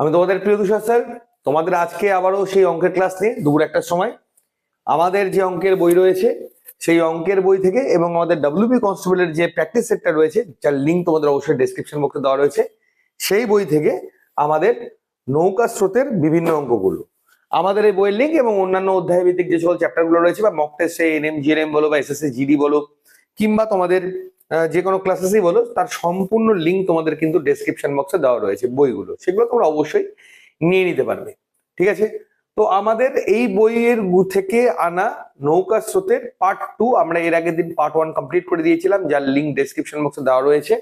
আমি তোমাদের প্রিয় তুষার স্যার, তোমাদের আজকে আবারও সেই অঙ্কের ক্লাস নিয়ে দুপুর একটার সময়। আমাদের যে অঙ্কের বই রয়েছে, সেই অঙ্কের বই থেকে এবং আমাদের ডাব্লিউপি কনস্টেবলের যে প্র্যাকটিস সেটটা রয়েছে, যার লিঙ্ক তোমাদের অবশ্যই ডেসক্রিপশন বক্সে দেওয়া রয়েছে, সেই বই থেকে আমাদের নৌকা স্রোতের বিভিন্ন অঙ্কগুলো। আমাদের এই বইয়ের লিঙ্ক এবং অন্যান্য অধ্যায় ভিত্তিক যে সকল চ্যাপ্টারগুলো রয়েছে, বা মক টেস্টে এনএম জিএনএম বলো, বা এসএসসি জিডি বলো, কিংবা তোমাদের যে কোনো ক্লাসেসই বলো, তার সম্পূর্ণ লিঙ্ক তোমাদের কিন্তু ডেসক্রিপশন বক্সে দেওয়া রয়েছে বইগুলো। সেগুলো তোমরা অবশ্যই নিয়ে নিতে পারবে। ঠিক আছে? তো আমাদের এই বইয়ের থেকে আনা নৌকা স্রোতের পার্ট টু আমরা এর আগের দিন পার্ট ওয়ান কমপ্লিট করে দিয়েছিলাম, যার লিঙ্ক ডেসক্রিপশন বক্সে দেওয়া রয়েছে।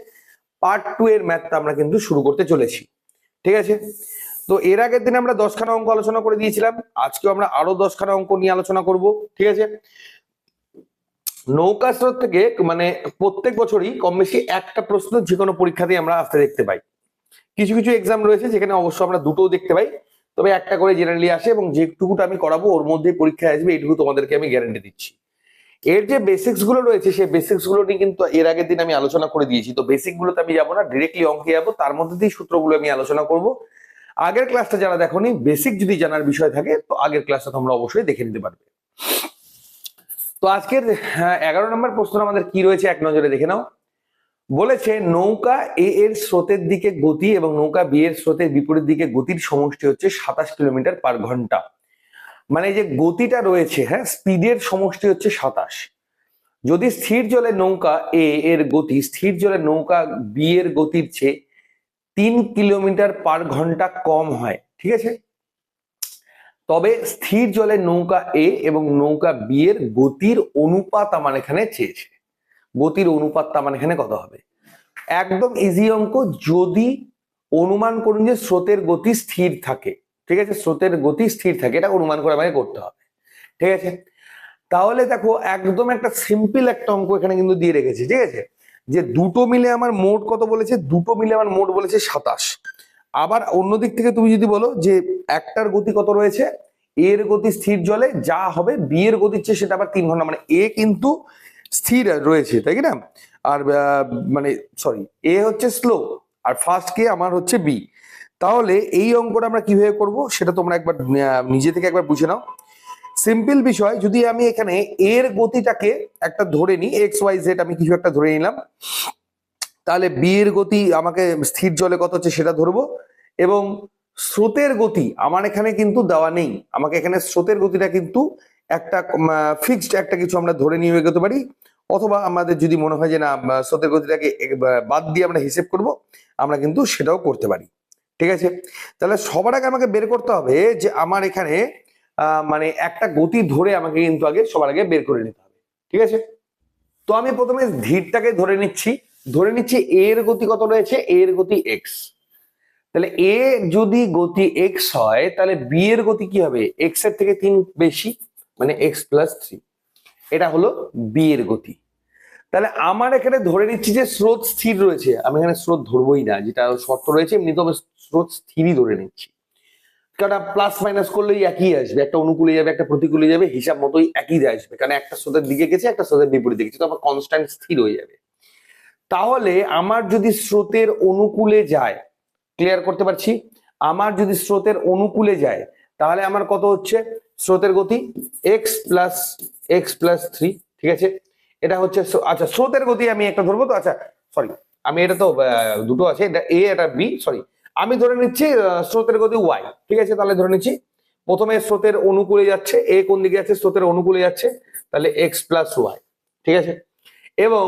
পার্ট টু এর ম্যাথটা আমরা কিন্তু শুরু করতে চলেছি। ঠিক আছে? তো এর আগের দিন আমরা দশখানা অঙ্ক আলোচনা করে দিয়েছিলাম। আজকেও আমরা আরও দশখানা অঙ্ক নিয়ে আলোচনা করব। ঠিক আছে? নৌকা স্রোত থেকে মানে প্রত্যেক বছরই কম বেশি একটা প্রশ্ন যে কোনো পরীক্ষাতেই আমরা আসতে দেখতে পাই। কিছু কিছু এক্সাম রয়েছে যেখানে অবশ্য আমরা দুটোও দেখতে পাই। তবে একটা করে জেনারেলি আসে এবং যেটুকুটা আমি করাবো ওর মধ্যে পরীক্ষায় আসবে এইটুকু তোমাদেরকে আমি গ্যারান্টি দিচ্ছি। এর যে বেসিক্সগুলো রয়েছে সেই বেসিক্সগুলো নিয়ে কিন্তু এর আগের দিন আমি আলোচনা করে দিয়েছি। তো বেসিক গুলোতে আমি যাব না ডিরেক্টলি অঙ্কে যাব, তার মধ্যে দিয়ে সূত্রগুলো আমি আলোচনা করব। আগের ক্লাসটা যারা দেখোনি বেসিক যদি জানার বিষয় থাকে, তো আগের ক্লাসটা তোমরা অবশ্যই দেখে নিতে পারবে। তো আজকের হ্যাঁ, এগারো নম্বর প্রশ্ন আমাদের কি রয়েছে এক নজরে দেখে নাও। বলেছে নৌকা এ এর স্রোতের দিকে গতি এবং নৌকা বি এর স্রোতের বিপরীত দিকে গতির সমষ্টি হচ্ছে সাতাশ কিলোমিটার পার ঘণ্টা। মানে যে গতিটা রয়েছে হ্যাঁ স্পিডের সমষ্টি হচ্ছে সাতাশ। যদি স্থির জলে নৌকা এ এর গতি স্থির জলে নৌকা বি এর গতির চেয়ে তিন কিলোমিটার পার ঘণ্টা কম হয় ঠিক আছে? তবে স্থির জলে নৌকা এ এবং নৌকা বি এর গতির অনুপাত আমার এখানে চেয়েছে। গতির অনুপাতটা আমার এখানে কত হবে? একদম ইজি অঙ্ক, যদি অনুমান করুন যে স্রোতের গতি স্থির থাকে, ঠিক আছে? স্রোতের গতি স্থির থাকে, এটা অনুমান করে আমাকে করতে হবে, ঠিক আছে? তাহলে দেখো, একদম একটা সিম্পল একটা অঙ্ক এখানে কিন্তু দিয়ে রেখেছে, ঠিক আছে? যে দুটো মিলে আমার মোট কত বলেছে? দুটো মিলে আমার মোট বলেছে সাতাশ। আবার অন্যদিক থেকে তুমি যদি বলো যে একটার গতি কত রয়েছে, এর গতি স্থির জলে, যা হবে বি এর গতির চেয়ে সেটা আবার তিন ঘণ্টা মানে এ কিন্তু স্থির রয়েছে, তাই না? আর মানে সরি এ হচ্ছে স্লো আর ফার্স্ট কে আমার হচ্ছে বি তাহলে এই অঙ্কটা আমরা কীভাবে করব, সেটা তোমরা একবার নিজে থেকে একবার বুঝে নাও। সিম্পল বিষয়, যদি আমি এখানে এর গতিটাকে একটা ধরে নিই এক্স ওয়াই জেড আমি কিছু একটা ধরে নিলাম, তাহলে বি এর গতি আমাকে স্থির জলে কত হচ্ছে সেটা ধরবো এবং স্রোতের গতি আমার এখানে কিন্তু দেওয়া নেই। আমাকে এখানে স্রোতের গতিটা কিন্তু একটা ফিক্সড একটা কিছু আমরা ধরে নিয়ে এগোতে পারি। অথবা আমাদের যদি মনে হয় যে না স্রোতের গতিটাকে বাদ দিয়ে আমরা হিসেব করব, আমরা কিন্তু সেটাও করতে পারি। ঠিক আছে? তাহলে সবার আগে আমাকে বের করতে হবে যে আমার এখানে মানে একটা গতি ধরে আমাকে কিন্তু আগে সবার আগে বের করে নিতে হবে। ঠিক আছে? তো আমি প্রথমে ধীরটাকে ধরে নিচ্ছি। ধরে নিচ্ছি এর গতি কত রয়েছে? এর গতি এক্স তাহলে এ যদি গতি এক্স হয়, তাহলে বি এর গতি কি হবে? এক্সের থেকে তিন বেশি মানে এক্স প্লাস থ্রি এটা হলো বি এর গতি। তাহলে আমার এখানে ধরে নিচ্ছি যে স্রোত স্থির রয়েছে। আমি এখানে স্রোত ধরবোই না, যেটা শর্ত রয়েছে, এমনি তো আমি স্রোত স্থিরই ধরে নিচ্ছি। কারণ প্লাস মাইনাস করলেই একই আসবে, একটা অনুকূলে যাবে, একটা প্রতিকূলে যাবে, হিসাব মতোই একই আসবে। কারণ একটা স্রোতের দিকে গেছে, একটা স্রোতের বিপরীতে গেছে, তো আমার কনস্ট্যান্ট স্থির হয়ে যাবে। তাহলে আমার যদি স্রোতের অনুকূলে যায় ক্লিয়ার করতে পারছি? আমার যদি স্রোতের অনুকূলে যায়, তাহলে আমার কত হচ্ছে? স্রোতের গতি X plus X plus three ঠিক আছে? এটা হচ্ছে আচ্ছা স্রোতের গতি আমি একটা ধরবো তো? আচ্ছা সরি আমি এটা তো দুটো আছে, এটা এ এটা বি সরি আমি ধরে নিচ্ছি স্রোতের গতি ওয়াই ঠিক আছে? তাহলে ধরে নিচ্ছি, প্রথমে স্রোতের অনুকূলে যাচ্ছে এ কোন দিকে যাচ্ছে? স্রোতের অনুকূলে যাচ্ছে, তাহলে এক্স প্লাস ওয়াই ঠিক আছে? এবং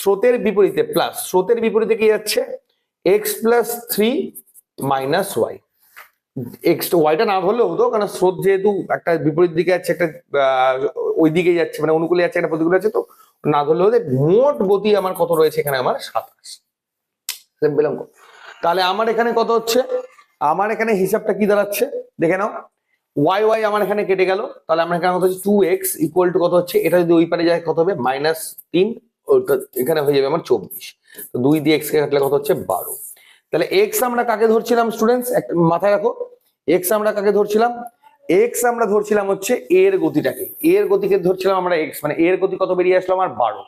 স্রোতের বিপরীতে প্লাস স্রোতের বিপরীতে কি যাচ্ছে? X plus three minus Y X ওয়াইটা না ধরলে হতো, কারণ স্রোত যেহেতু একটা বিপরীত দিকে যাচ্ছে একটা ওই দিকে যাচ্ছে মানে অনুকূলে যাচ্ছে, একটা প্রতিকূলে যাচ্ছে তো না ধরলে হতো মোট গতি আমার কত রয়েছে এখানে? আমার সাতাশ। তাহলে আমার এখানে কত হচ্ছে? আমার এখানে হিসাবটা কি দাঁড়াচ্ছে? দেখে নাও। ওয়াই ওয়াই আমার এখানে কেটে গেল। তাহলে আমার এখানে কত হচ্ছে? টু এক্স ইকুয়াল টু কত হচ্ছে? এটা যদি ওই পারে যায়, কত হবে? মাইনাস তিন এখানে হয়ে যাবে আমার চব্বিশ। তো দুই দিয়ে এক্স কে কাটলে কত হচ্ছে বারো। তাহলে এক্স আমরা কাকে ধরছিলাম স্টুডেন্টস মাথায় রাখো। এক্স আমরা কাকে ধরছিলাম? এক্স আমরা ধরছিলাম হচ্ছে এর গতিটাকে। এর গতিকে ধরছিলাম আমরা এক্স মানে এর গতি কত বেরিয়ে আসলো আমার বারো।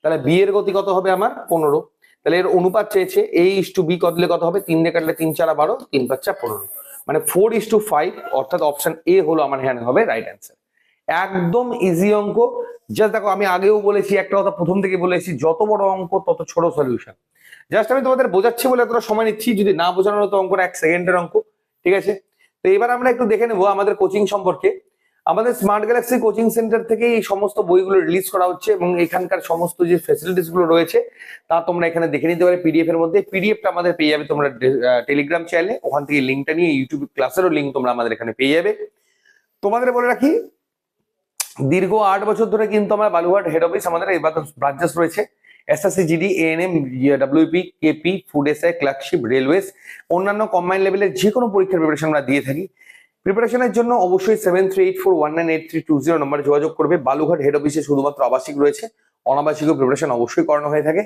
তাহলে বি এর গতি কত হবে আমার পনেরো। তাহলে এর অনুপাত চেয়েছে এই ইস টু বি কতলে কত হবে? তিন দিয়ে কাটলে তিন চারা বারো, তিন পাঁচা পনেরো। মানে ফোর ইস টু ফাইভ অর্থাৎ অপশন এ হলো আমার হ্যান্ড হবে রাইট অ্যান্সার একদম ইজি অঙ্ক। জাস্ট দেখো, আমি আগেও বলেছি, একটা কথা প্রথম থেকে বলেছি, যত বড় অঙ্ক, তত ছোট সলিউশন জাস্ট আমি তোমাদের বোঝাচ্ছি বলে এতটা সময় নিচ্ছি, যদি না বোঝানোর তো অঙ্কটা এক সেকেন্ডের অঙ্ক, ঠিক আছে? তো এবার আমরা একটু দেখে নেব আমাদের কোচিং সম্পর্কে। আমাদের স্মার্ট গ্যালাক্সি কোচিং সেন্টার থেকে এই সমস্ত বইগুলো রিলিজ করা হচ্ছে এবং এখানকার সমস্ত যে ফেসিলিটিসগুলো রয়েছে, তা তোমরা এখানে দেখে নিতে পারবে পিডিএফ এর মধ্যে। পিডিএফটা আমাদের পেয়ে যাবে তোমরা টেলিগ্রাম চ্যানেলে ওখান থেকে লিঙ্কটা নিয়ে ইউটিউব ক্লাসেরও লিঙ্ক তোমরা আমাদের এখানে পেয়ে যাবে। তোমাদের বলে রাখি দীর্ঘ আট বছর ধরে কিন্তু আমরা বালুঘাট হেড অফিস আমাদের এই ব্রাঞ্চেস রয়েছে। SSC GD ANM WP KP food SI clerkship railways অন্যান্য কম্বাইন লেভেলের যে কোনো পরীক্ষার প্রিপারেশন আমরা দিয়ে থাকি। প্রিপারেশনের জন্য অবশ্যই seven three eight four one nine eight three two zero নম্বরে যোগাযোগ করবে। বালুঘাট হেড অফিসে শুধুমাত্র আবাসিক রয়েছে। অনাবাসিক প্রিপারেশন অবশ্যই করানো হয়ে থাকে।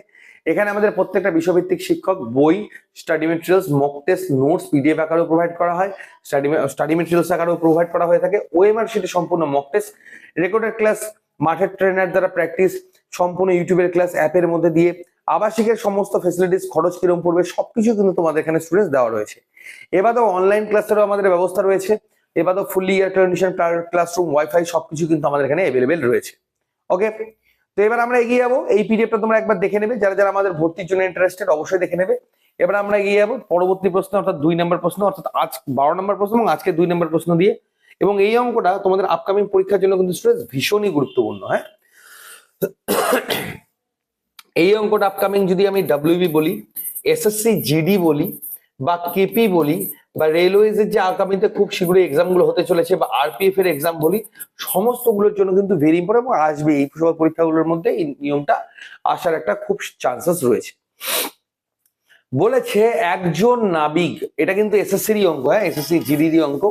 এখানে আমাদের প্রত্যেকটা বিষয়ভিত্তিক শিক্ষক বই study materials mock test notes PDF আকারেও provide করা হয় স্টাডি স্টাডি মেটেরিয়ালস আকারেও প্রোভাইড করা হয়ে থাকে। ওএমআর সেটি সম্পূর্ণ মক টেস্ট রেকর্ডেড ক্লাস মাঠের ট্রেনার দ্বারা প্র্যাকটিস সম্পূর্ণ ইউটিউবের ক্লাস অ্যাপের মধ্যে দিয়ে আবাসিকের সমস্ত ফেসিলিটিস খরচ কিরম পড়বে, সবকিছু কিন্তু তোমাদের এখানে স্টুডেন্টস দেওয়া রয়েছে। এবারেও অনলাইন ক্লাসেরও আমাদের ব্যবস্থা রয়েছে। এবারেও fully air condition classroom wifi সবকিছু কিন্তু আমাদের এখানে অ্যাভেলেবেল রয়েছে। ওকে তো এবার আমরা এগিয়ে যাব। এই পিডিএফটা তোমরা একবার দেখে নেবে। যারা যারা আমাদের ভর্তির জন্য ইন্টারেস্টেড অবশ্যই দেখে নেবে। এবার আমরা এগিয়ে যাব পরবর্তী প্রশ্ন, অর্থাৎ দুই নম্বর প্রশ্ন, অর্থাৎ আজ বারো নম্বর প্রশ্ন এবং আজকে দুই নম্বর প্রশ্ন দিয়ে। এবং এই অঙ্কটা তোমাদের আপকামিং পরীক্ষার জন্য কিন্তু স্টুডেন্টস ভীষণই গুরুত্বপূর্ণ হ্যাঁ? এই অঙ্কটা আপকামিং যদি আমি ডাব্লিউবি বলি এসএসসি জিডি বলি বা কেপি বলি বা রেলওয়েজের যে আগামীতে খুব শীঘ্রই এক্সামগুলো হতে চলেছে বা আরপিএফ এর এক্সাম বলি সমস্তগুলোর জন্য কিন্তু ভেরি ইম্পর্টেন্ট এবং আসবে এই সব পরীক্ষাগুলোর মধ্যে এই নিয়মটা আসার একটা খুব চান্সেস রয়েছে। বলেছে একজন নাবিক, এটা কিন্তু এসএসসির অঙ্ক হ্যাঁ এসএসসি জিডির অঙ্ক,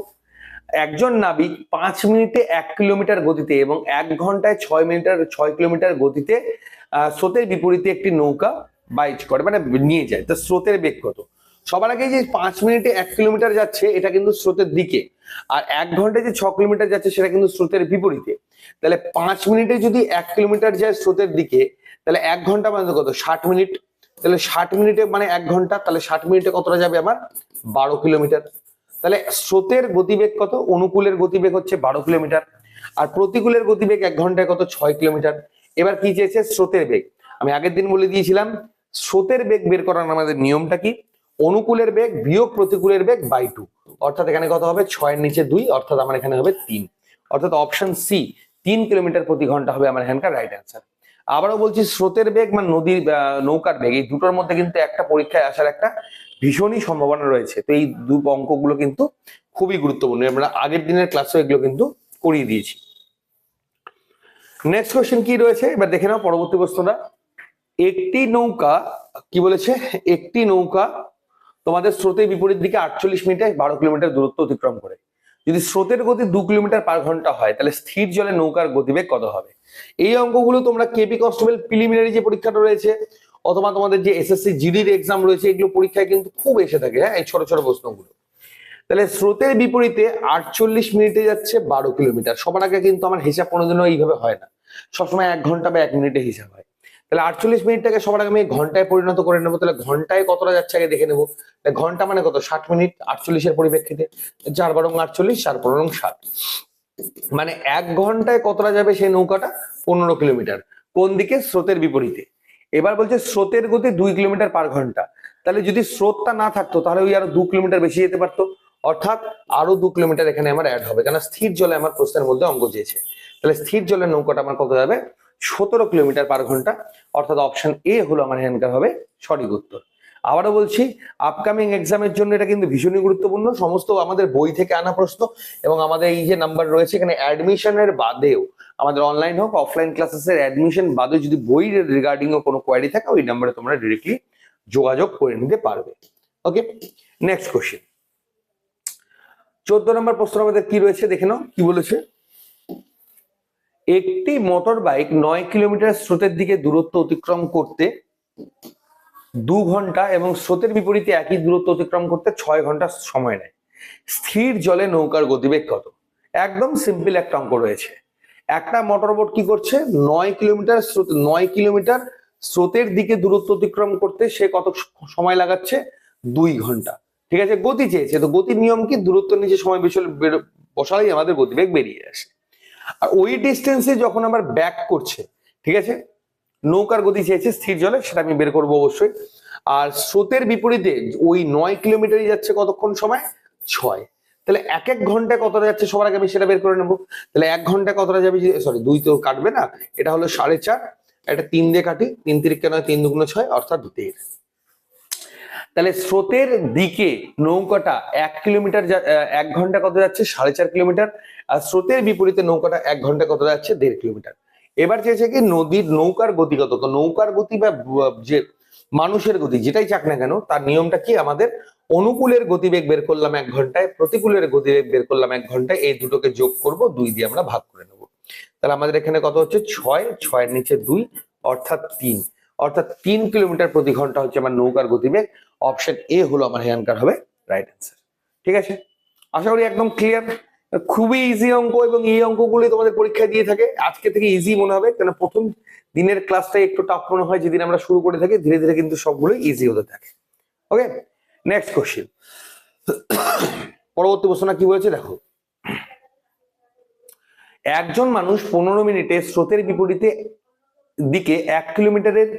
একজন নাবিক পাঁচ মিনিটে এক কিলোমিটার গতিতে এবং এক ঘন্টায় ছয় মিটার ছয় কিলোমিটার গতিতে স্রোতের বিপরীতে একটি নৌকা বাইচ করে মানে নিয়ে যায়। তো স্রোতের বেগ কত? সবার আগে যে পাঁচ মিনিটে এক কিলোমিটার যাচ্ছে, এটা কিন্তু স্রোতের দিকে। আর এক ঘন্টায় যে ছ কিলোমিটার যাচ্ছে, সেটা কিন্তু স্রোতের বিপরীতে। তাহলে পাঁচ মিনিটে যদি এক কিলোমিটার যায় স্রোতের দিকে, তাহলে এক ঘণ্টা মানে কত? ষাট মিনিট। তাহলে ষাট মিনিটে মানে এক ঘণ্টা, তাহলে ষাট মিনিটে কতটা যাবে আমার? বারো কিলোমিটার। তাহলে স্রোতের গতিবেগ কত? অনুকূলের গতিবেগ হচ্ছে বারো কিলোমিটার। আর প্রতিকূলের গতিবেগ এক ঘন্টায় কত? ছয় কিলোমিটার। এবার কি চেয়েছে? স্রোতের বেগ। আমি আগের দিন বলে দিয়েছিলাম, স্রোতের বেগ বের করার আমাদের নিয়মটা কি? অনুকূলের বেগ বিয়োগ প্রতিকূলের বেগ বাই টু। অর্থাৎ এখানে কত হবে? ছয়ের নিচে দুই, অর্থাৎ আমার এখানে হবে তিন। অর্থাৎ অপশন সি তিন কিলোমিটার প্রতি ঘণ্টা হবে আমার এখানকার রাইট অ্যান্সার আবারও বলছি, স্রোতের বেগ মানে নদীর নৌকার বেগ, এই দুটোর মধ্যে কিন্তু একটা পরীক্ষায় আসার একটা ভীষণই সম্ভাবনা রয়েছে। তো এই দু অঙ্কগুলো কিন্তু খুবই গুরুত্বপূর্ণ। আমরা আগের দিনের ক্লাসেও এগুলো কিন্তু করিয়ে দিয়েছি। নেক্সট কোয়েশ্চেন কি রয়েছে? এবার দেখে নাও পরবর্তী প্রশ্নটা। একটি নৌকা, কি বলেছে? একটি নৌকা তোমাদের স্রোতের বিপরীত দিকে আটচল্লিশ মিনিটে বারো কিলোমিটার দূরত্ব অতিক্রম করে। যদি স্রোতের গতি দু কিলোমিটার পার ঘণ্টা হয়, তাহলে স্থির জলে নৌকার গতিবেগ কত হবে? এই অঙ্কগুলো তোমরা কেপি কনস্টেবল প্রিলিমিনারি যে পরীক্ষাটা রয়েছে, অথবা তোমাদের যে এসএসসি জিডির এক্সাম রয়েছে, এগুলো পরীক্ষায় কিন্তু খুব এসে থাকে হ্যাঁ? এই ছোট ছোট প্রশ্নগুলো। তাহলে স্রোতের বিপরীতে আটচল্লিশ মিনিটে যাচ্ছে বারো কিলোমিটার। সবার আগে কিন্তু আমার হিসাব কোনোদিনও এইভাবে হয় না। সবসময় এক ঘণ্টা বা এক মিনিটে হিসাব হয়। তাহলে আটচল্লিশ মিনিটটাকে সবার আগে আমি ঘন্টায় পরিণত করে নেব, তাহলে ঘন্টায় কতটা যাচ্ছে আগে দেখে নেব? ঘণ্টা মানে কত? ষাট মিনিট আটচল্লিশের পরিপ্রেক্ষিতে। চার বারং আটচল্লিশ, চার পনেরো ষাট। মানে এক ঘন্টায় কতটা যাবে সেই নৌকাটা? পনেরো কিলোমিটার। কোন দিকে? স্রোতের বিপরীতে। এবার বলছে স্রোতের গতি দুই কিলোমিটার পার ঘণ্টা। তাহলে যদি স্রোতটা না থাকতো, তাহলে ওই আরও দু কিলোমিটার বেশি যেতে পারতো। অর্থাৎ আরও দু কিলোমিটার এখানে আমার অ্যাড হবে। কেন স্থির জলে আমার প্রশ্নের মধ্যে অঙ্ক চেয়েছে তাহলে স্থির জলের নৌকাটা আমার কত যাবে? সতেরো কিলোমিটার পার ঘণ্টা, অর্থাৎ অপশন এ হলো আমার এখানকার হবে সঠিক উত্তর। আবারও বলছি আপকামিং এক্সামের জন্য এটা কিন্তু ভীষণই গুরুত্বপূর্ণ। সমস্ত আমাদের বই থেকে আনা প্রশ্ন এবং আমাদের এই যে নাম্বার রয়েছে এখানে অ্যাডমিশনের বাদেও আমাদের অনলাইন হোক অফলাইন ক্লাসেসের অ্যাডমিশন বাদে যদি বই রিগার্ডিং কোনো কোয়ারি থাকে, ওই নাম্বারে তোমরা ডিরেক্টলি যোগাযোগ করে নিতে পারবে। ওকে নেক্সট কোশ্চেন চোদ্দ নম্বর প্রশ্ন আমাদের কি রয়েছে? দেখে নাও, কি বলেছে? একটি মোটর বাইক নয় কিলোমিটার স্রোতের দিকে দূরত্ব অতিক্রম করতে দু ঘণ্টা এবং স্রোতের বিপরীতে একই দূরত্ব অতিক্রম করতে ছয় ঘণ্টা সময় নেয়। স্থির জলে নৌকার গতিবেগ কত? একদম সিম্পল একটা অঙ্ক রয়েছে। একটা মোটর বোট কি করছে? নয় কিলোমিটার স্রোত, নয় কিলোমিটার স্রোতের দিকে দূরত্ব অতিক্রম করতে সে কত সময় লাগাচ্ছে? দুই ঘণ্টা। ঠিক আছে? গতি চেয়েছে। তো গতির নিয়ম কি? দূরত্ব নিচে সময় বেশি বসালেই আমাদের গতিবেগ বেরিয়ে আসে। আর ওই ডিস্টেন্সে যখন আমার ব্যাক করছে, ঠিক আছে? নৌকার গতি চেয়েছে, স্থির জলে, সেটা আমি বের করব অবশ্যই। আর স্রোতের বিপরীতে ওই নয় কিলোমিটারই যাচ্ছে কতক্ষণ সময়? ছয়। তাহলে এক এক ঘন্টায় কতটা যাচ্ছে সবার আগে আমি সেটা বের করে নেব। তাহলে এক ঘন্টায় কতটা যাবে সরি দুই তো কাটবে না। এটা হলো সাড়ে চার, এটা তিন দিয়ে কাটি, তিন তিরিকে নয়, তিন দুগুণ ছয়, অর্থাৎ দেড়। তাহলে স্রোতের দিকে নৌকাটা এক কিলোমিটার এক ঘণ্টা কত যাচ্ছে? সাড়ে চার কিলোমিটার। আর স্রোতের বিপরীতে নৌকাটা এক ঘণ্টা কত যাচ্ছে? দেড় কিলোমিটার। এবার চেয়েছে কি নদীর নৌকার গতি কত? তো নৌকার গতি বা যে মানুষের গতি, যেটাই চাক না কেন, তার নিয়মটা কি? আমাদের অনুকূলের গতিবেগ বের করলাম এক ঘন্টায়, প্রতিকূলের গতিবেগ বের করলাম এক ঘন্টায়, এই দুটোকে যোগ করব, দুই দিয়ে আমরা ভাগ করে নেব। তাহলে আমাদের এখানে কত হচ্ছে? ছয়, ছয়ের নিচে দুই, অর্থাৎ তিন। অর্থাৎ তিন কিলোমিটার প্রতি ঘণ্টা হচ্ছে আমার নৌকার গতিবেগ। অপশন এ হলো আমার হ্যান্ডকার হবে, রাইট অ্যান্সার। ঠিক আছে? আশা করি একদম ক্লিয়ার। খুবই ইজি অঙ্ক এবং এই অঙ্কগুলি তোমাদের পরীক্ষায় দিয়ে থাকে। আজকে থেকে ইজি মনে হবে কেন প্রথম দিনের ক্লাসটা একটু টাফ মনে হয়, যেদিন আমরা শুরু করে থাকি, ধীরে ধীরে কিন্তু সবগুলো ইজি হতে থাকে। ওকে নেক্সট কোশ্চেন পরবর্তী প্রশ্ন কি বলেছে? দেখো। একজন মানুষ পনেরো মিনিটে স্রোতের বিপরীতে দিকে এক কিলোমিটারের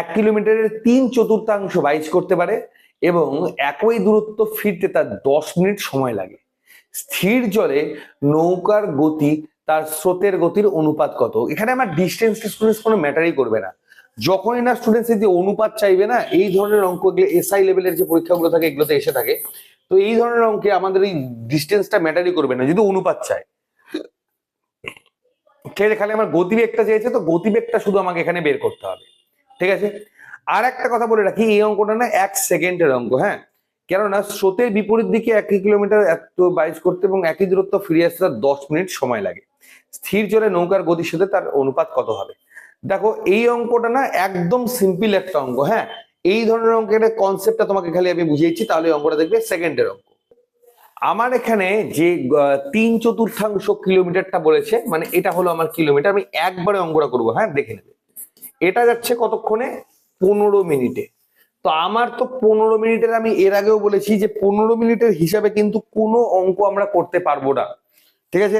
এক কিলোমিটারের তিন চতুর্থাংশ বাইচ করতে পারে এবং একই দূরত্ব ফিরতে তার দশ মিনিট সময় লাগে। স্থির জলে নৌকার গতি তার স্রোতের গতির অনুপাত কত? এখানে আমার ডিস্টেন্স স্টুডেন্টস কোনো ম্যাটারই করবে না। যখনই না স্টুডেন্টস যে অনুপাত চাইবে না, এই ধরনের অঙ্ক এসআই লেভেলের যে পরীক্ষাগুলো থাকে, এগুলোতে এসে থাকে। তো এই ধরনের অঙ্কে আমাদের এই ডিস্টেন্সটা ম্যাটারই করবে না, যদি অনুপাত চায়। ঠিক খালি আমার গতিবেগটা চেয়েছে তো গতিবেগটা শুধু আমাকে এখানে বের করতে হবে। ঠিক আছে? আর একটা কথা বলে রাখি, এই অঙ্কটা না এক সেকেন্ডের অঙ্ক হ্যাঁ? কেননা স্রোতের বিপরীত দিকে একই কিলোমিটার এত বাইশ করতে এবং একই দূরত্ব ফিরে আসতে তার দশ মিনিট সময় লাগে। স্থির জলে নৌকার গতির সাথে তার অনুপাত কত হবে? দেখো, এই অঙ্কটা না একদম সিম্পল একটা অঙ্ক হ্যাঁ? এই ধরনের অঙ্কের কনসেপ্টটা তোমাকে খালি আমি বুঝিয়েছি, তাহলে অঙ্কটা দেখবে সেকেন্ডের অঙ্ক। আমার এখানে যে তিন চতুর্থাংশ কিলোমিটারটা বলেছে মানে এটা হলো আমার কিলোমিটার, আমি একবারে অঙ্কটা করব হ্যাঁ? দেখে নেবে। এটা যাচ্ছে কতক্ষণে? পনেরো মিনিটে। তো আমার তো পনেরো মিনিটের আমি এর আগেও বলেছি যে পনেরো মিনিটের হিসাবে কিন্তু কোনো অঙ্ক আমরা করতে পারব না। ঠিক আছে?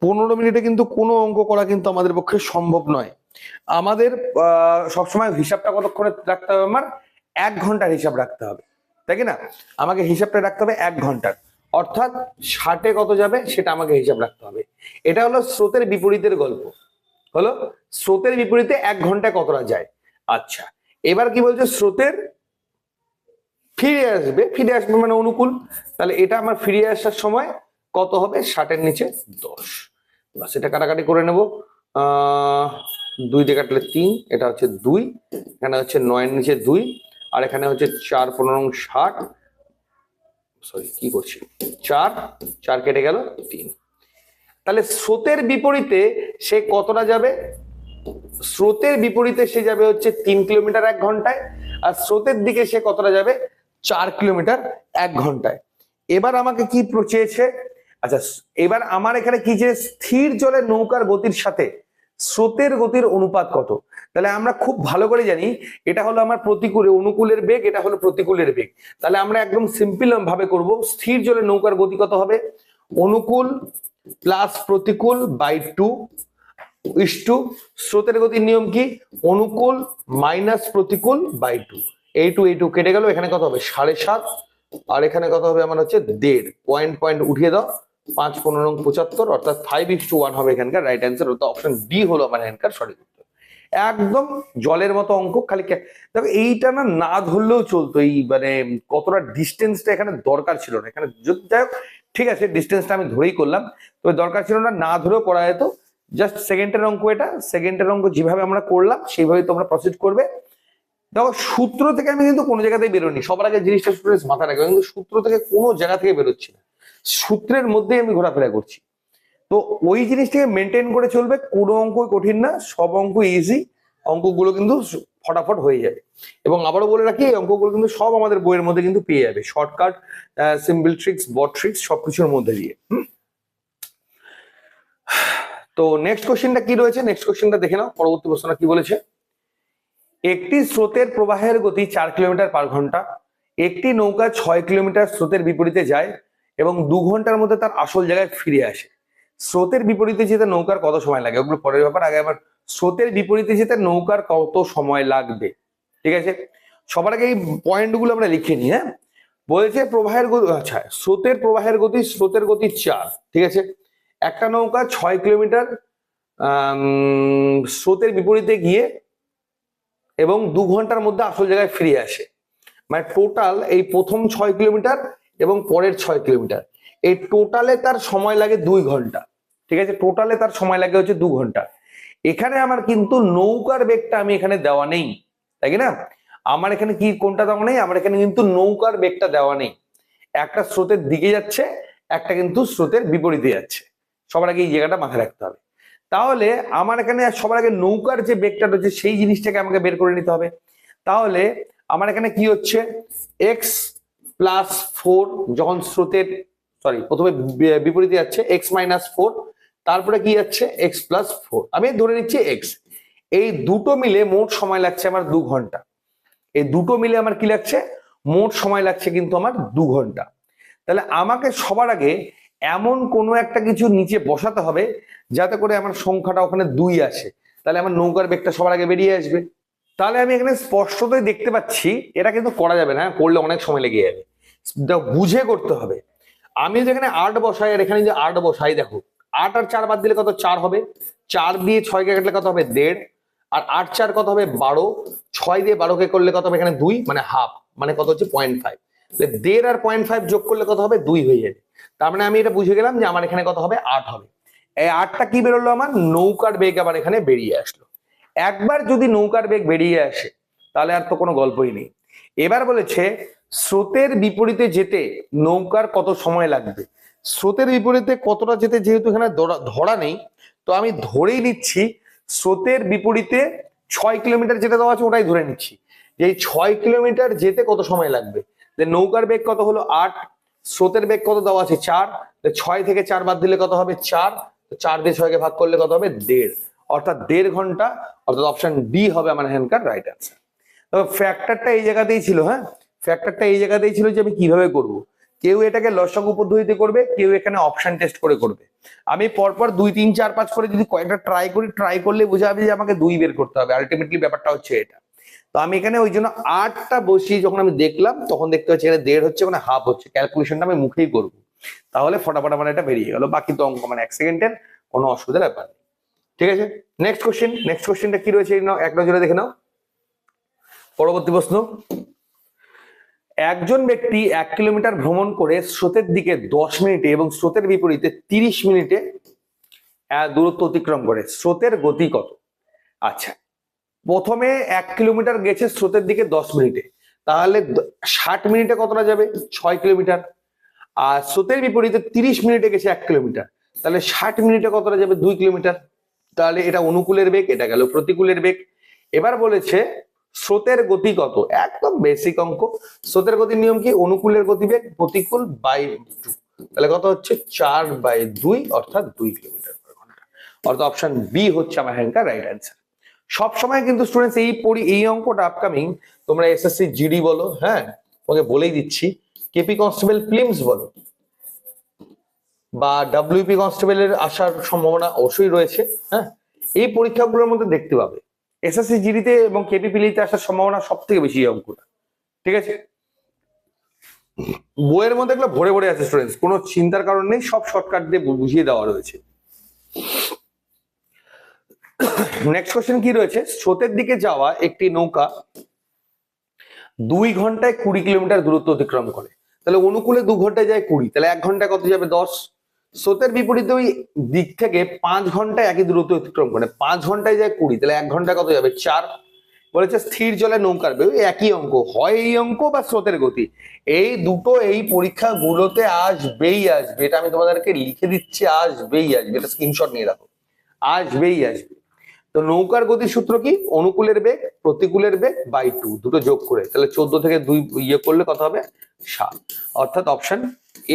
পনেরো মিনিটে কিন্তু কোনো অঙ্ক করা কিন্তু আমাদের পক্ষে সম্ভব নয়। আমাদের সবসময় হিসাবটা কতক্ষণে রাখতে হবে আমার? এক ঘণ্টার হিসাব রাখতে হবে। তাই না? আমাকে হিসাবটা রাখতে হবে এক ঘণ্টার। অর্থাৎ ষাটে কত যাবে সেটা আমাকে হিসাব রাখতে হবে। এটা হলো স্রোতের বিপরীতের গল্প। হলো? স্রোতের বিপরীতে এক ঘন্টায় কতটা যায়? আচ্ছা। এবার কি বলছে, স্রোতের ফিরে আসবে ফিরে আসবে মানে অনুকূল। তাহলে এটা আমার ফিরে আসার সময় কত হবে? ষাটের নিচে দশ। বাস এটা কাটাকাটি করে নেব। দুই দিয়ে কাটলে তিন, এটা হচ্ছে দুই, এখানে হচ্ছে নয়ের নিচে দুই, আর এখানে হচ্ছে চার, পনেরো ষাট। সরি কি করছি? চার চার কেটে গেল, তিন। তাহলে স্রোতের বিপরীতে সে কতটা যাবে? স্রোতের বিপরীতে সে যাবে হচ্ছে তিন কিলোমিটার এক ঘন্টায়, আর স্রোতের দিকে সে কতটা যাবে? চার কিলোমিটার এক ঘন্টায়। এবার আমাকে কি চেয়েছে? আচ্ছা এবার আমার এখানে কি যে স্থির জলে নৌকার গতির সাথে স্রোতের গতির অনুপাত কত? তাহলে আমরা খুব ভালো করে জানি, এটা হলো আমার প্রতিকূলে অনুকূলের বেগ, এটা হলো প্রতিকূলের বেগ। তাহলে আমরা একদম সিম্পল ভাবে করব, স্থির জলে নৌকার গতি কত হবে? অনুকূল প্লাস প্রতিকূল বাই টু ইস টু স্রোতের গতির নিয়ম কি? অনুকূল মাইনাস প্রতিকূল বাই টু এই টু এই টু কেটে গেল, এখানে কত হবে? সাড়ে সাত। আর এখানে কত হবে? আমার হচ্ছে দেড়। পয়েন্ট পয়েন্ট উঠিয়ে দাও। পাঁচ, পনেরো পঁচাত্তর, অর্থাৎ ফাইভ ইস টু ওয়ান হবে এখানকার রাইট অ্যান্সার অর্থাৎ অপশন ডি হলো আমার এখানকার সঠিক উত্তর। একদম জলের মতো অঙ্ক, খালি দেখো, এইটা না না ধরলেও চলতো। এই মানে কতটা ডিস্টেন্সটা এখানে দরকার ছিল না। এখানে যদি- যাই হোক, ঠিক আছে ডিস্টেন্সটা আমি ধরেই করলাম। তবে দরকার ছিল না না ধরেও করা যেত। জাস্ট সেকেন্ডের অঙ্ক এটা। সেকেন্ডের অঙ্ক যেভাবে আমরা করলাম, সেইভাবে তোমরা প্রসিড করবে। দেখো, সূত্র থেকে আমি কিন্তু কোনো জায়গাতেই বেরোনি সবার আগে জিনিসটা স্টুডেন্টস মাথা রাখবে। কিন্তু সূত্র থেকে কোনো জায়গা থেকে বেরোচ্ছি না। সূত্রের মধ্যেই আমি ঘোরাফেরা করছি। তো ওই জিনিসটাকে মেনটেন করে চলবে। কোনো অঙ্কই কঠিন না। সব অঙ্ক ইজি অঙ্কগুলো কিন্তু ফটাফট হয়ে যাবে। এবং আবারও বলে রাখি, এই অঙ্কগুলো কিন্তু সব আমাদের বইয়ের মধ্যে কিন্তু পেয়ে যাবে। Shortcut simple tricks but tricks সবকিছুর মধ্যে দিয়ে? তো নেক্সট কোশ্চেনটা কি রয়েছে? নেক্সট কোশ্চেনটা দেখে নাও, পরবর্তী প্রশ্নটা কি বলেছে? একটি স্রোতের প্রবাহের গতি চার কিলোমিটার পার ঘণ্টা, একটি নৌকা ছয় কিলোমিটার স্রোতের বিপরীতে যায় এবং দু ঘণ্টার মধ্যে তার আসল জায়গায় ফিরে আসে। স্রোতের বিপরীতে যেতে নৌকার কত সময় লাগে? ওগুলো পরের ব্যাপার। আগে আবার স্রোতের বিপরীতে যেতে নৌকার কত সময় লাগবে? ঠিক আছে? সবার আগে এই পয়েন্টগুলো আমরা লিখে নিই হ্যাঁ? বলেছে প্রবাহের গতি আচ্ছা স্রোতের প্রবাহের গতি, স্রোতের গতি চার, ঠিক আছে? একটা নৌকা ছয় কিলোমিটার স্রোতের বিপরীতে গিয়ে এবং দু ঘণ্টার মধ্যে আসল জায়গায় ফিরে আসে। মানে টোটাল এই প্রথম ছয় কিলোমিটার এবং পরের ছয় কিলোমিটার। এই টোটালে তার সময় লাগে দুই ঘণ্টা। ঠিক আছে? টোটালে তার সময় লাগে হচ্ছে দু ঘণ্টা। এখানে আমার কিন্তু নৌকার বেগটা আমি এখানে দেওয়া নেই। তাই না? আমার এখানে কি কোনটা দেওয়া নেই? আমার এখানে কিন্তু নৌকার বেগটা দেওয়া নেই। একটা স্রোতের দিকে যাচ্ছে, একটা কিন্তু স্রোতের বিপরীতে যাচ্ছে। সবার আগে এই জায়গাটা মাথায় রাখতে হবে। তাহলে আমার এখানে সবার আগে নৌকার যে বেগটা রয়েছে সেই জিনিসটাকে আমাকে বের করে নিতে হবে। তাহলে আমার এখানে কি হচ্ছে? এক্স প্লাস ফোর যখন স্রোতের সরি প্রথমে বিপরীতে যাচ্ছে এক্স মাইনাস ফোর তারপরে কি যাচ্ছে? এক্স প্লাস ফোর আমি ধরে নিচ্ছি এক্স এই দুটো মিলে মোট সময় লাগছে আমার দু ঘণ্টা। এই দুটো মিলে আমার কি লাগছে? মোট সময় লাগছে কিন্তু আমার দু ঘণ্টা। তাহলে আমাকে সবার আগে এমন কোনো একটা কিছু নিচে বসাতে হবে যাতে করে আমার সংখ্যাটা ওখানে দুই আসে। তাহলে আমার নৌকার বেগটা সবার আগে বেরিয়ে আসবে। তাহলে আমি এখানে স্পষ্টতই দেখতে পাচ্ছি, এটা কিন্তু করা যাবে না হ্যাঁ? করলে অনেক সময় লেগে যাবে। বুঝে করতে হবে। আমি যেখানে আট বসাই আর এখানে যে আট বসাই, দেখো, আট আর চার বাদ দিলে কত চার হবে? চার দিয়ে ছয়কে কাটলে কত হবে? দেড়। আর আট চার কত হবে? বারো। ছয় দিয়ে বারোকে করলে কত হবে? এখানে দুই মানে হাফ মানে কত হচ্ছে? পয়েন্ট ফাইভ দেড় আর পয়েন্ট ফাইভ যোগ করলে কত হবে? দুই হয়ে যাবে। তার মানে আমি এটা বুঝে গেলাম যে আমার এখানে কত হবে? আট হবে। এই আটটা কি বেরোলো আমার? নৌকার বেগ আবার এখানে বেরিয়ে আসলো। একবার যদি নৌকার বেগ বেরিয়ে আসে, তাহলে আর তো কোনো গল্পই নেই। এবার বলেছে, স্রোতের বিপরীতে যেতে নৌকার কত সময় লাগবে? স্রোতের বিপরীতে কতটা যেতে যেহেতু এখানে ধরা- নেই, তো আমি ধরেই নিচ্ছি, স্রোতের বিপরীতে ছয় কিলোমিটার যেটা দেওয়া আছে, ওটাই ধরে নিচ্ছি। যে ছয় কিলোমিটার যেতে কত সময় লাগবে? যে নৌকার বেগ কত হলো? আট স্রোতের বেগ কত দেওয়া আছে? চার। ছয় থেকে চার বাদ দিলে কত হবে? চার। চার দিয়ে ছয়কে ভাগ করলে কত হবে? দেড়। অর্থাৎ দেড় ঘণ্টা, অর্থাৎ অপশন ডি হবে আমার এখানকার রাইট অ্যান্সার তবে ফ্যাক্টরটা এই জায়গাতেই ছিল হ্যাঁ? ফ্যাক্টরটা এই জায়গাতেই ছিল যে আমি কীভাবে করব? কেউ এটাকে লসাগু পদ্ধতিতে করবে, কেউ এখানে অপশন টেস্ট করে করবে। আমি পরপর দুই, তিন, চার, পাঁচ করে যদি কয়েকটা ট্রাই করি ট্রাই করলে বোঝা যাবে যে আমাকে দুই বের করতে হবে। আলটিমেটলি ব্যাপারটা হচ্ছে এটা। তো আমি এখানে ওই জন্য আটটা বসিয়ে যখন আমি দেখলাম, তখন দেখতে পাচ্ছি এখানে দেড় হচ্ছে মানে হাফ হচ্ছে। ক্যালকুলেশনটা আমি মুখেই করব। তাহলে ফটাফট আমার এটা বেরিয়ে গেল। বাকি তো অঙ্ক মানে এক সেকেন্ডের কোনো অসুবিধার ব্যাপার নেই। ঠিক আছে? নেক্সট কোশ্চেন নেক্সট কোশ্চেনটা কি রয়েছে? এক নজরে দেখে নাও। পরবর্তী প্রশ্ন। একজন ব্যক্তি এক কিলোমিটার ভ্রমণ করে স্রোতের দিকে দশ মিনিটে এবং স্রোতের বিপরীতে তিরিশ মিনিটে দূরত্ব অতিক্রম করে। স্রোতের গতি কত? আচ্ছা প্রথমে এক কিলোমিটার গেছে স্রোতের দিকে দশ মিনিটে। তাহলে ষাট মিনিটে কতটা যাবে? ছয় কিলোমিটার। আর স্রোতের বিপরীতে তিরিশ মিনিটে গেছে এক কিলোমিটার। তাহলে ষাট মিনিটে কতটা যাবে? দুই কিলোমিটার। তাহলে এটা অনুকূলের বেগ, এটা গেল প্রতিকূলের বেগ। এবার বলেছে স্রোতের গতি কত? একদম বেসিক অঙ্ক। স্রোতের গতির নিয়ম কি? অনুকূলের গতিবেগ প্রতিকূল বাই টু তাহলে কত হচ্ছে? চার বাই দুই, অর্থাৎ দুই কিলোমিটার অর্থাৎ অপশন বি হচ্ছে আমার হ্যাঙ্কার রাইট অ্যান্সার সবসময় কিন্তু স্টুডেন্টস এই পড়ি এই অঙ্কটা আপকামিং তোমরা এসএসসি জিডি বলো হ্যাঁ? তোমাকে বলেই দিচ্ছি। কেপি কনস্টেবল ফিল্মস বলো। বা ডাব্লিউপি কনস্টেবলের আসার সম্ভাবনা অবশ্যই রয়েছে হ্যাঁ? এই পরীক্ষাগুলোর মধ্যে দেখতে পাবে। এসএসসি জিডিতে এবং কেপিপিলিতে আসার সম্ভাবনা সব থেকে বেশি এই অঙ্কটা। ঠিক আছে? বইয়ের মধ্যে এগুলো ভরে ভরে আছে স্টুডেন্টস কোনো চিন্তার কারণ নেই, সব শর্টকাট দিয়ে বুঝিয়ে দেওয়া রয়েছে। নেক্সট কোশ্চেন কি রয়েছে? স্রোতের দিকে যাওয়া একটি নৌকা দুই ঘন্টায় কুড়ি কিলোমিটার দূরত্ব অতিক্রম করে। তাহলে অনুকূলে দু ঘন্টায় যায় কুড়ি, তাহলে এক ঘন্টায় কত যাবে? দশ। স্রোতের বিপরীতে ওই দিক থেকে পাঁচ ঘন্টায় একই দূরত্ব অতিক্রম করে। পাঁচ ঘন্টায় যায় কুড়ি, তাহলে এক ঘন্টায় কত যাবে? চার। বলেছে স্থির জলে নৌকার বেগ একই অঙ্ক। হয় এই অঙ্ক বা স্রোতের গতি। এই দুটো এই পরীক্ষাগুলোতে আসবেই আসবে। এটা আমি তোমাদেরকে লিখে দিচ্ছি। আসবেই আসবে। এটা স্ক্রিনশট নিয়ে রাখো। আসবেই আসবে। তো নৌকার গতির সূত্র কি? অনুকূলের বেগ, প্রতিকূলের বেগ বাই টু দুটো যোগ করে। তাহলে চোদ্দ থেকে দুই ইয়ে করলে কত হবে? সাত। অর্থাৎ অপশন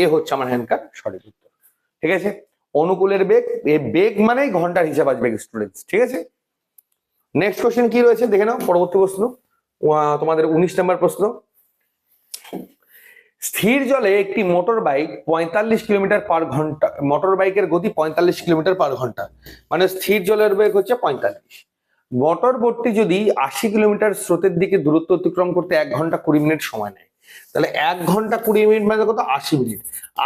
এ হচ্ছে আমার হ্যান্ডকার সঠিক উত্তর। ঠিক আছে? অনুকূলের বেগ, এ বেগ মানেই ঘণ্টার হিসাব আসবে স্টুডেন্টস ঠিক আছে? নেক্সট কোশ্চেন কি রয়েছে? দেখে নাও, পরবর্তী প্রশ্ন। তোমাদের উনিশ নম্বর প্রশ্ন। স্থির জলে একটি মোটর বাইক পঁয়তাল্লিশ কিলোমিটার পার ঘণ্টা, মোটর বাইকের গতি পঁয়তাল্লিশ কিলোমিটার পার ঘণ্টা মানে স্থির জলের বেগ হচ্ছে পঁয়তাল্লিশ। মোটর বোটটি যদি আশি কিলোমিটার স্রোতের দিকে দূরত্ব অতিক্রম করতে এক ঘণ্টা কুড়ি মিনিট সময় নেয়, তাহলে এক ঘণ্টা কুড়ি মিনিট মানে কত? আশি মিনিট।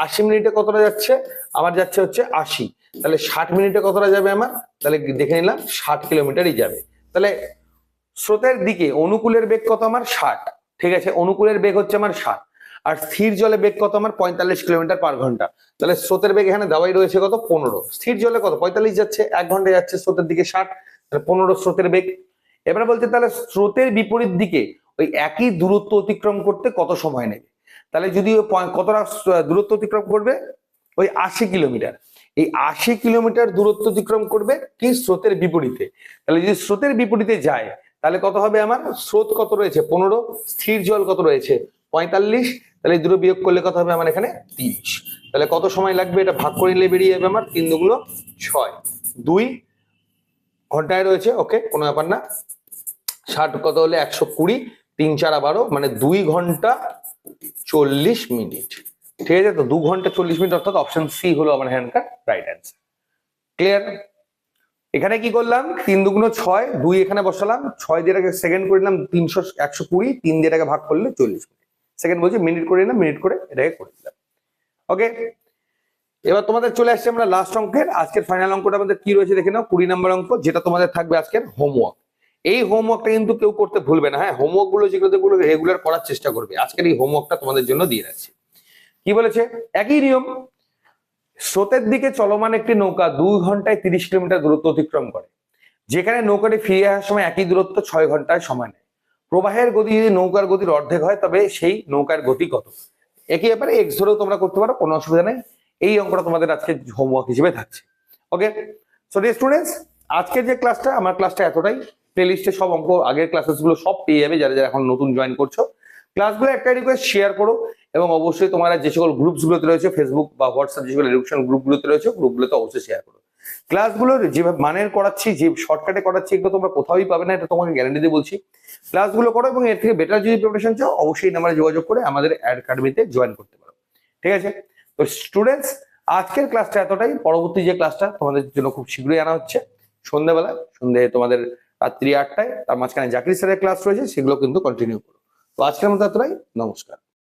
আশি মিনিটে কতটা যাচ্ছে? আমার যাচ্ছে হচ্ছে আশি। তাহলে ষাট মিনিটে কতটা যাবে আমার? তাহলে দেখে নিলাম, ষাট কিলোমিটারই যাবে। তাহলে স্রোতের দিকে অনুকূলের বেগ কত আমার? ষাট। ঠিক আছে, অনুকূলের বেগ হচ্ছে আমার ষাট। আর স্থির জলে বেগ কত আমার? পঁয়তাল্লিশ কিলোমিটার পার ঘণ্টা। তাহলে স্রোতের বেগ এখানে দেওয়াই রয়েছে কত? পনেরো। স্থির জলে কত? পঁয়তাল্লিশ যাচ্ছে, এক ঘণ্টা যাচ্ছে স্রোতের দিকে ষাট, তাহলে পনেরো স্রোতের বেগ। এবার বলতে তাহলে স্রোতের বিপরীত দিকে ওই একই দূরত্ব অতিক্রম করতে কত সময় নেবে? তাহলে যদি কতটা দূরত্ব অতিক্রম করবে? ওই আশি কিলোমিটার। এই আশি কিলোমিটার দূরত্ব অতিক্রম করবে কি? স্রোতের বিপরীতে। তাহলে যদি স্রোতের বিপরীতে যায়, তাহলে কত হবে আমার? স্রোত কত রয়েছে? পনেরো। স্থির জল কত রয়েছে? পঁয়তাল্লিশ। তাহলে এই দুটো বিয়োগ করলে কত হবে আমার এখানে তিরিশ। তাহলে কত সময় লাগবে? এটা ভাগ করে নিলে বেরিয়ে যাবে আমার তিন দুগুলো ছয়। দুই ঘন্টায় রয়েছে, ওকে, কোনো ব্যাপার না। ষাট কত হলে একশো কুড়ি, তিন চার বারো মানে দুই ঘণ্টা চল্লিশ মিনিট। ঠিক আছে, তো দু ঘণ্টা চল্লিশ মিনিট, অর্থাৎ অপশন সি হলো আমার হ্যান্ডকার রাইট অ্যান্সার ক্লিয়ার এখানে কি করলাম? তিন দুগুণ ছয়, দুই এখানে বসালাম। ছয় দিয়ে সেকেন্ড করে নিলাম তিনশো, একশো কুড়ি, তিন দিয়ে ভাগ করলে চল্লিশ মিনিট। সেকেন্ড বলছি মিনিট করে নিলাম মিনিট করে এটাকে করে দিলাম। ওকে এবার তোমাদের চলে আসছে আমরা লাস্ট অঙ্কের। আজকের ফাইনাল অঙ্কটা আমাদের কি রয়েছে দেখে নাও, কুড়ি নম্বর অঙ্ক, যেটা তোমাদের থাকবে আজকের হোমওয়ার্ক এই হোমওয়ার্কটা কিন্তু কেউ করতে ভুলবে না হ্যাঁ? হোমওয়ার্কগুলো যেগুলো রেগুলার করার চেষ্টা করবে। আজকের এই হোমওয়ার্কটা তোমাদের জন্য দিয়ে রাখছি। কি বলেছে? একই নিয়ম, স্রোতের দিকে চলমান একটি নৌকা দুই ঘন্টায় তিরিশ কিলোমিটার দূরত্ব অতিক্রম করে। যেখানে নৌকাটি ফিরে আসার সময় একই দূরত্ব ছয় ঘন্টায় সময় নেয় প্রবাহের গতি যদি নৌকার গতির অর্ধেক হয়, তবে সেই নৌকার গতি কত? একই ব্যাপারে এক্স ধরেও তোমরা করতে পারো, কোনো অসুবিধা নেই। এই অঙ্কটা তোমাদের আজকে হোমওয়ার্ক হিসেবে থাকছে। ওকে সো ডিয়ার স্টুডেন্টস আজকের যে ক্লাসটা আমার ক্লাসটা এতটাই। প্লেলিস্টে সব অঙ্ক, আগের ক্লাসেসগুলো সব পেয়ে যাবে যারা যারা এখন নতুন জয়েন করছ। ক্লাসগুলো একটা রিকোয়েস্ট শেয়ার করো এবং অবশ্যই তোমরা যে সকল গ্রুপস গুলোতে রয়েছে ফেসবুক বা হোয়াটসঅ্যাপ যে সকল এডুকেশন গ্রুপগুলোতে রয়েছে গ্রুপগুলোতে অবশ্যই শেয়ার করো। ক্লাসগুলো যেভাবে মানের করাচ্ছি, যে শর্টকাটে করাচ্ছি, এগুলো তোমরা কোথাওই পাবে না, এটা তোমাকে গ্যারান্টি দিয়ে বলছি। ক্লাসগুলো করো এবং এর থেকে বেটার যদি প্রিপারেশন চাও, অবশ্যই নাম্বারে যোগাযোগ করে আমাদের একাডেমিতে জয়েন করতে পারো। ঠিক আছে? তো স্টুডেন্টস আজকের ক্লাসটা এতটাই। পরবর্তী যে ক্লাসটা তোমাদের জন্য খুব শীঘ্রই আনা হচ্ছে। সন্ধ্যাবেলা সন্ধ্যে তোমাদের রাত্রি আটটায়, তার মাঝখানে জাকির স্যারের ক্লাস রয়েছে, সেগুলো কিন্তু কন্টিনিউ করো। তো আজকের মতো এতটাই। নমস্কার।